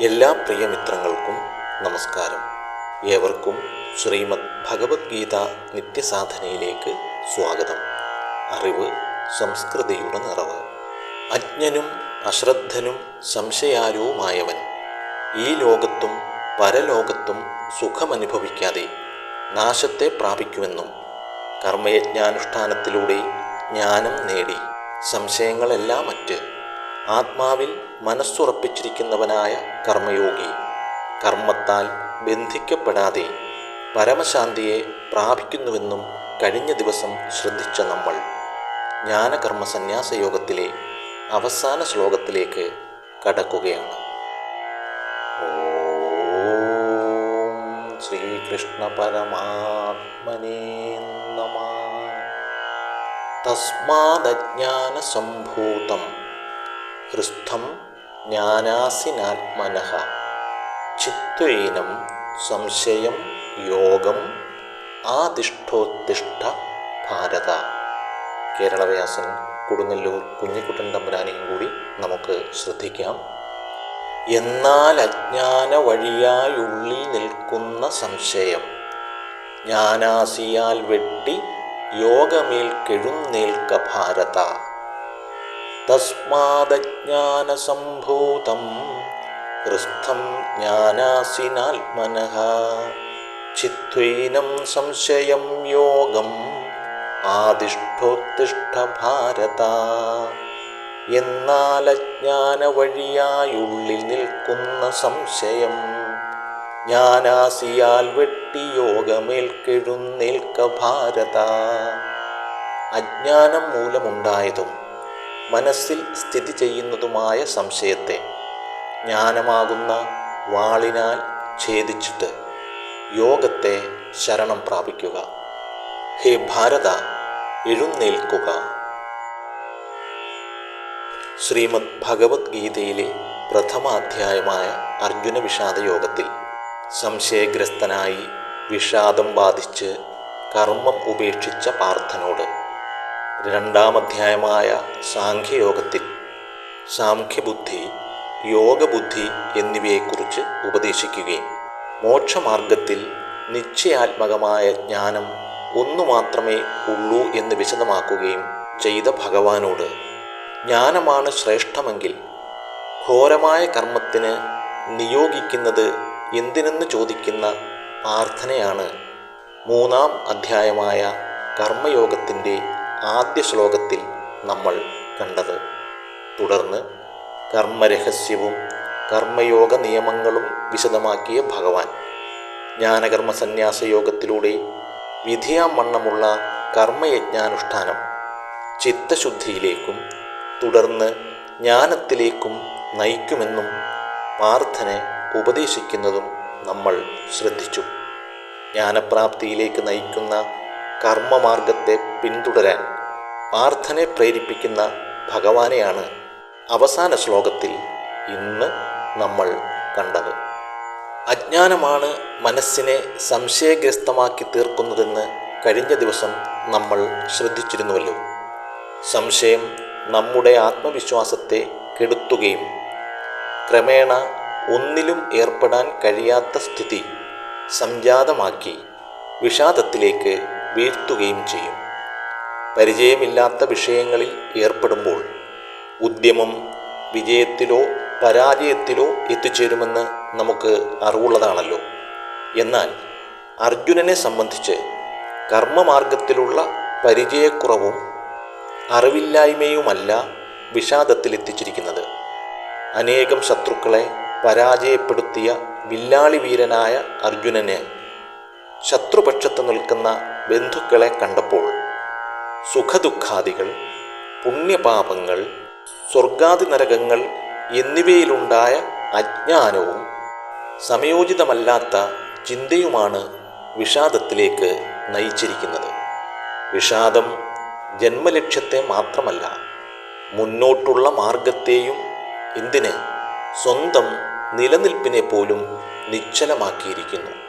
എല്ലാ പ്രിയമിത്രങ്ങൾക്കും നമസ്കാരം. ഏവർക്കും ശ്രീമദ് ഭഗവത്ഗീത നിത്യസാധനയിലേക്ക് സ്വാഗതം. അറിവ് സംസ്കൃതിയുടെ നിറവ്. അജ്ഞനും അശ്രദ്ധനും സംശയാരവുമായവൻ ഈ ലോകത്തും പരലോകത്തും സുഖമനുഭവിക്കാതെ നാശത്തെ പ്രാപിക്കുമെന്നും കർമ്മയജ്ഞാനുഷ്ഠാനത്തിലൂടെ ജ്ഞാനം നേടി സംശയങ്ങളെല്ലാം മറ്റ് ആത്മാവിൽ മനസ്സുറപ്പിച്ചിരിക്കുന്നവനായ കർമ്മയോഗി. കർമ്മത്താൽ ബന്ധിക്കപ്പെടാതെ പരമശാന്തിയെ പ്രാപിക്കുന്നുവെന്നും കഴിഞ്ഞ ദിവസം ശ്രദ്ധിച്ച നമ്മൾ. ജ്ഞാനകർമ്മ യോഗത്തിലെ അവസാന ശ്ലോകത്തിലേക്ക് കടക്കുകയാണ്. ശ്രീകൃഷ്ണ പരമാത്മനേ നമ. തസ്മാദജ്ഞാനസംഭൂതം ഹൃസ്ഥം ജ്ഞാനാസിനാത്മന. ചിത്വേനം സംശയം യോഗം ആതിഷ്ഠോത്തിഷ്ഠ ഭാരത. കേരളവ്യാസൻ കൊടുങ്ങല്ലൂർ കുഞ്ഞിക്കുട്ടൻ തമ്പുരാനെയും കൂടി നമുക്ക് ശ്രദ്ധിക്കാം. എന്നാൽ അജ്ഞാന വഴിയായുള്ളിൽ നിൽക്കുന്ന സംശയം. ജ്ഞാനാസിയാൽ വെട്ടി യോഗമേൽ കെഴുന്നേൽക്ക ഭാരത. തസ്മാദജ്ഞാനസംഭൂതം ഹൃസ്ഥം ജ്ഞാനാസിനാത്മനഃ ചിത്വേനം സംശയം യോഗം ആതിഷ്ഠോത്തിഷ്ഠ ഭാരത എന്നാൽ അജ്ഞാന വഴിയായുള്ളിൽ നിൽക്കുന്ന സംശയം ജ്ഞാനാസിയാൽ വെട്ടി യോഗമേൽക്കെഴുന്നേൽക്ക ഭാരത. അജ്ഞാനം മൂലമുണ്ടായതും മനസ്സിൽ സ്ഥിതി ചെയ്യുന്നതുമായ സംശയത്തെ ജ്ഞാനമാകുന്ന വാളിനാൽ ഛേദിച്ചിട്ട് യോഗത്തെ ശരണം പ്രാപിക്കുക. ഹേ ഭാരത എഴുന്നേൽക്കുക. ശ്രീമദ് ഭഗവത്ഗീതയിലെ പ്രഥമ അധ്യായമായ അർജുന വിഷാദ യോഗത്തിൽ സംശയഗ്രസ്തനായി വിഷാദം ബാധിച്ച് കർമ്മം ഉപേക്ഷിച്ച പാർത്ഥനോട് രണ്ടാം അധ്യായമായ സാഖ്യയോഗത്തിൽ സാഖ്യബുദ്ധി യോഗബുദ്ധി എന്നിവയെക്കുറിച്ച് ഉപദേശിക്കുകയും മോക്ഷമാർഗത്തിൽ നിശ്ചയാത്മകമായ ജ്ഞാനം ഒന്നു മാത്രമേ ഉള്ളൂ എന്ന് വിശദമാക്കുകയും ചെയ്ത ഭഗവാനോട് ജ്ഞാനമാണ് ശ്രേഷ്ഠമെങ്കിൽ ഘോരമായ കർമ്മത്തിന് നിയോഗിക്കുന്നത് എന്തിനെന്ന് ചോദിക്കുന്ന പ്രാർത്ഥനയാണ് മൂന്നാം അധ്യായമായ കർമ്മയോഗത്തിന്റെ ആദ്യ ശ്ലോകത്തിൽ നമ്മൾ കണ്ടത് തുടർന്ന് കർമ്മരഹസ്യവും കർമ്മയോഗ നിയമങ്ങളും വിശദമാക്കിയ ഭഗവാൻ. ജ്ഞാനകർമ്മ സന്യാസ യോഗത്തിലൂടെ വിധിയാം വണ്ണമുള്ള കർമ്മയജ്ഞാനുഷ്ഠാനം ചിത്തശുദ്ധിയിലേക്കും തുടർന്ന് ജ്ഞാനത്തിലേക്കും നയിക്കുമെന്നും പാർത്ഥനെ ഉപദേശിക്കുന്നതും നമ്മൾ ശ്രദ്ധിച്ചു. ജ്ഞാനപ്രാപ്തിയിലേക്ക് നയിക്കുന്ന കർമ്മമാർഗത്തെ പിന്തുടരാൻ പാർത്ഥനെ പ്രേരിപ്പിക്കുന്ന ഭഗവാനെയാണ് അവസാന ശ്ലോകത്തിൽ ഇന്ന് നമ്മൾ കണ്ടത്. അജ്ഞാനമാണ് മനസ്സിനെ സംശയഗ്രസ്തമാക്കി തീർക്കുന്നതെന്ന് കഴിഞ്ഞ ദിവസം നമ്മൾ ശ്രദ്ധിച്ചിരുന്നുവല്ലോ. സംശയം നമ്മുടെ ആത്മവിശ്വാസത്തെ കെടുത്തുകയും ക്രമേണ ഒന്നിലും ഏർപ്പെടാൻ കഴിയാത്ത സ്ഥിതി സംജാതമാക്കി വിഷാദത്തിലേക്ക് വീഴ്ത്തുകയും ചെയ്യും. പരിചയമില്ലാത്ത വിഷയങ്ങളിൽ ഏർപ്പെടുമ്പോൾ ഉദ്യമം വിജയത്തിലോ പരാജയത്തിലോ എത്തിച്ചേരുമെന്ന് നമുക്ക് അറിവുള്ളതാണല്ലോ. എന്നാൽ അർജുനനെ സംബന്ധിച്ച് കർമ്മമാർഗത്തിലുള്ള പരിചയക്കുറവും അറിവില്ലായ്മയുമല്ല വിഷാദത്തിലെത്തിച്ചിരിക്കുന്നത്. അനേകം ശത്രുക്കളെ പരാജയപ്പെടുത്തിയ വില്ലാളി വീരനായ അർജുനന് ശത്രുപക്ഷത്ത് നിൽക്കുന്ന ബന്ധുക്കളെ കണ്ടപ്പോൾ സുഖദുഃഖാദികൾ പുണ്യപാപങ്ങൾ സ്വർഗാദി നരകങ്ങൾ എന്നിവയിലുണ്ടായ അജ്ഞാനവും സമയോചിതമല്ലാത്ത ചിന്തയുമാണ് വിഷാദത്തിലേക്ക് നയിച്ചിരിക്കുന്നത്. വിഷാദം ജന്മലക്ഷ്യത്തെ മാത്രമല്ല മുന്നോട്ടുള്ള മാർഗത്തെയും എന്തിന് സ്വന്തം നിലനിൽപ്പിനെ പോലും നിശ്ചലമാക്കിയിരിക്കുന്നു.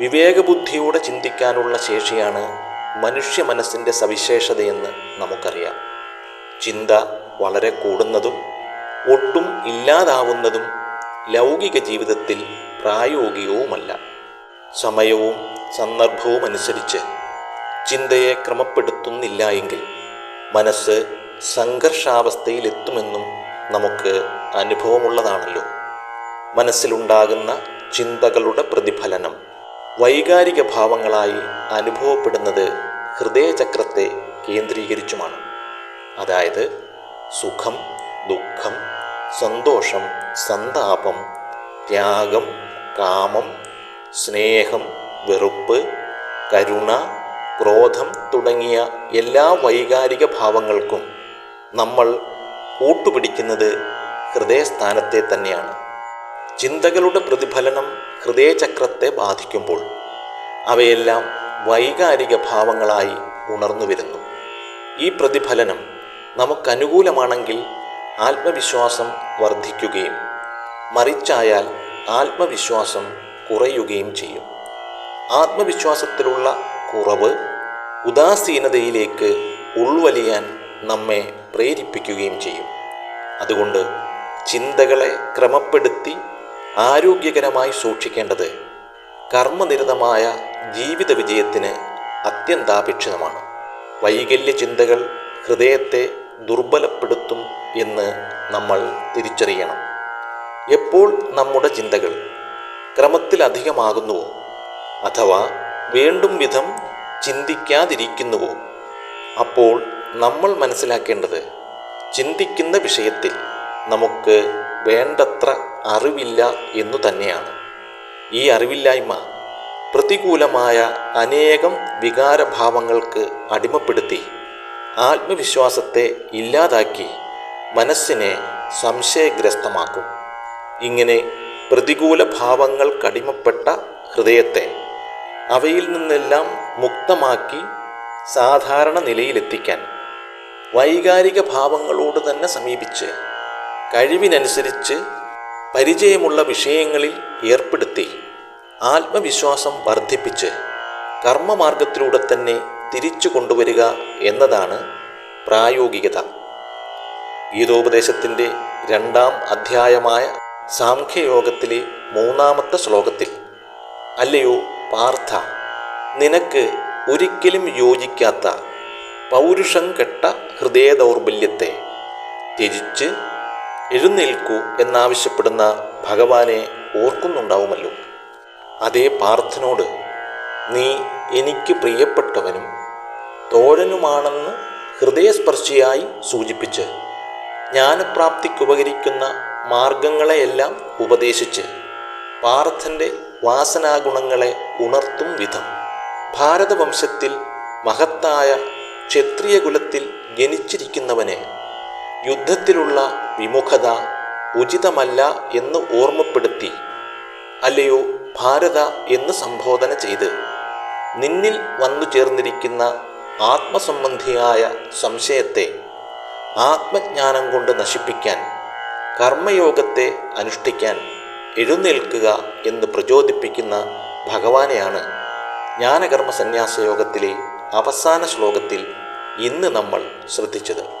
വിവേകബുദ്ധിയോടെ ചിന്തിക്കാനുള്ള ശേഷിയാണ് മനുഷ്യ മനസ്സിന്റെ സവിശേഷതയെന്ന് നമുക്കറിയാം. ചിന്ത വളരെ കൂടുന്നതും ഒട്ടും ഇല്ലാതാവുന്നതും ലൗകിക ജീവിതത്തിൽ പ്രായോഗികവുമല്ല. സമയവും സന്ദർഭവും അനുസരിച്ച് ചിന്തയെ ക്രമപ്പെടുത്തുന്നില്ല എങ്കിൽ മനസ്സ് സംഘർഷാവസ്ഥയിലെത്തുമെന്നും നമുക്ക് അനുഭവമുള്ളതാണല്ലോ. മനസ്സിലുണ്ടാകുന്ന ചിന്തകളുടെ പ്രതിഫലനം. വൈകാരിക ഭാവങ്ങളായി അനുഭവപ്പെടുന്നത് ഹൃദയചക്രത്തെ കേന്ദ്രീകരിച്ചുമാണ്. അതായത് സുഖം ദുഃഖം സന്തോഷം സന്താപം ത്യാഗം കാമം സ്നേഹം വെറുപ്പ് കരുണ ക്രോധം തുടങ്ങിയ എല്ലാ വൈകാരിക ഭാവങ്ങൾക്കും നമ്മൾ കൂട്ടുപിടിക്കുന്നത് ഹൃദയസ്ഥാനത്തെ തന്നെയാണ്. ചിന്തകളുടെ പ്രതിഫലനം ഹൃദയചക്രത്തെ ബാധിക്കുമ്പോൾ അവയെല്ലാം വൈകാരിക ഭാവങ്ങളായി ഉണർന്നു വരുന്നു. ഈ പ്രതിഫലനം നമുക്കനുകൂലമാണെങ്കിൽ ആത്മവിശ്വാസം വർദ്ധിക്കുകയും മറിച്ചായാൽ ആത്മവിശ്വാസം കുറയുകയും ചെയ്യും. ആത്മവിശ്വാസത്തിലുള്ള കുറവ് ഉദാസീനതയിലേക്ക് ഉൾവലിയാൻ നമ്മെ പ്രേരിപ്പിക്കുകയും ചെയ്യും. അതുകൊണ്ട് ചിന്തകളെ ക്രമപ്പെടുത്തി ആരോഗ്യകരമായി സൂക്ഷിക്കേണ്ടത് കർമ്മനിരതമായ ജീവിത വിജയത്തിന് അത്യന്താപേക്ഷിതമാണ്. വൈകല്യ ചിന്തകൾ ഹൃദയത്തെ ദുർബലപ്പെടുത്തും എന്ന് നമ്മൾ തിരിച്ചറിയണം. എപ്പോൾ നമ്മുടെ ചിന്തകൾ ക്രമത്തിലധികമാകുന്നുവോ അഥവാ വേണ്ടും വിധം ചിന്തിക്കാതിരിക്കുന്നുവോ അപ്പോൾ നമ്മൾ മനസ്സിലാക്കേണ്ടത് ചിന്തിക്കുന്ന വിഷയത്തിൽ നമുക്ക് വേണ്ടത്ര അറിവില്ല എന്നു തന്നെയാണ്. ഈ അറിവില്ലായ്മ പ്രതികൂലമായ അനേകം വികാരഭാവങ്ങൾക്ക് അടിമപ്പെടുത്തി ആത്മവിശ്വാസത്തെ ഇല്ലാതാക്കി മനസ്സിനെ സംശയഗ്രസ്തമാക്കും. ഇങ്ങനെ പ്രതികൂല ഭാവങ്ങൾക്കടിമപ്പെട്ട ഹൃദയത്തെ അവയിൽ നിന്നെല്ലാം മുക്തമാക്കി സാധാരണ നിലയിലെത്തിക്കാൻ വൈകാരിക ഭാവങ്ങളോട് തന്നെ സമീപിച്ച് കഴിവിനനുസരിച്ച് പരിചയമുള്ള വിഷയങ്ങളിൽ ഏർപ്പെടുത്തി ആത്മവിശ്വാസം വർദ്ധിപ്പിച്ച് കർമ്മമാർഗത്തിലൂടെ തന്നെ തിരിച്ചു കൊണ്ടുവരിക എന്നതാണ് പ്രായോഗികത. ഗീതോപദേശത്തിന്റെ രണ്ടാം അധ്യായമായ സാംഖ്യയോഗത്തിലെ മൂന്നാമത്തെ ശ്ലോകത്തിൽ അല്ലയോ പാർത്ഥ നിനക്ക് ഒരിക്കലും യോജിക്കാത്ത പൗരുഷം കെട്ട ഹൃദയ ദൗർബല്യത്തെ ത്യജിച്ച് എഴുന്നേൽക്കൂ എന്നാവശ്യപ്പെടുന്ന ഭഗവാനെ ഓർക്കുന്നുണ്ടാവുമല്ലോ. അതേ പാർത്ഥനോട് നീ എനിക്ക് പ്രിയപ്പെട്ടവനും തോഴനുമാണെന്ന് ഹൃദയസ്പർശിയായി സൂചിപ്പിച്ച് ജ്ഞാനപ്രാപ്തിക്കുപകരിക്കുന്ന മാർഗങ്ങളെയെല്ലാം ഉപദേശിച്ച് പാർത്ഥന്റെ വാസനാഗുണങ്ങളെ ഉണർത്തും വിധം. ഭാരതവംശത്തിൽ മഹത്തായ ക്ഷത്രിയ കുലത്തിൽ ജനിച്ചിരിക്കുന്നവനെ യുദ്ധത്തിലുള്ള വിമുഖത ഉചിതമല്ല എന്ന് ഓർമ്മപ്പെടുത്തി. അല്ലയോ ഭാരത എന്ന് സംബോധന ചെയ്ത്. നിന്നിൽ വന്നു ചേർന്നിരിക്കുന്ന ആത്മസംബന്ധിയായ സംശയത്തെ ആത്മജ്ഞാനം കൊണ്ട് നശിപ്പിക്കാൻ കർമ്മയോഗത്തെ അനുഷ്ഠിക്കാൻ എഴുന്നേൽക്കുക എന്ന് പ്രചോദിപ്പിക്കുന്ന ഭഗവാനെയാണ് ജ്ഞാനകർമ്മ സന്യാസയോഗത്തിലെ അവസാന ശ്ലോകത്തിൽ ഇന്ന് നമ്മൾ ശ്രദ്ധിച്ചത്.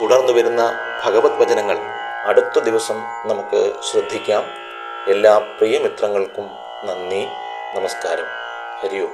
തുടർന്നു വരുന്ന ഭഗവത് വചനങ്ങൾ അടുത്ത ദിവസം നമുക്ക് ശ്രദ്ധിക്കാം. എല്ലാ പ്രിയമിത്രങ്ങൾക്കും നന്ദി നമസ്കാരം. ഹരിയോ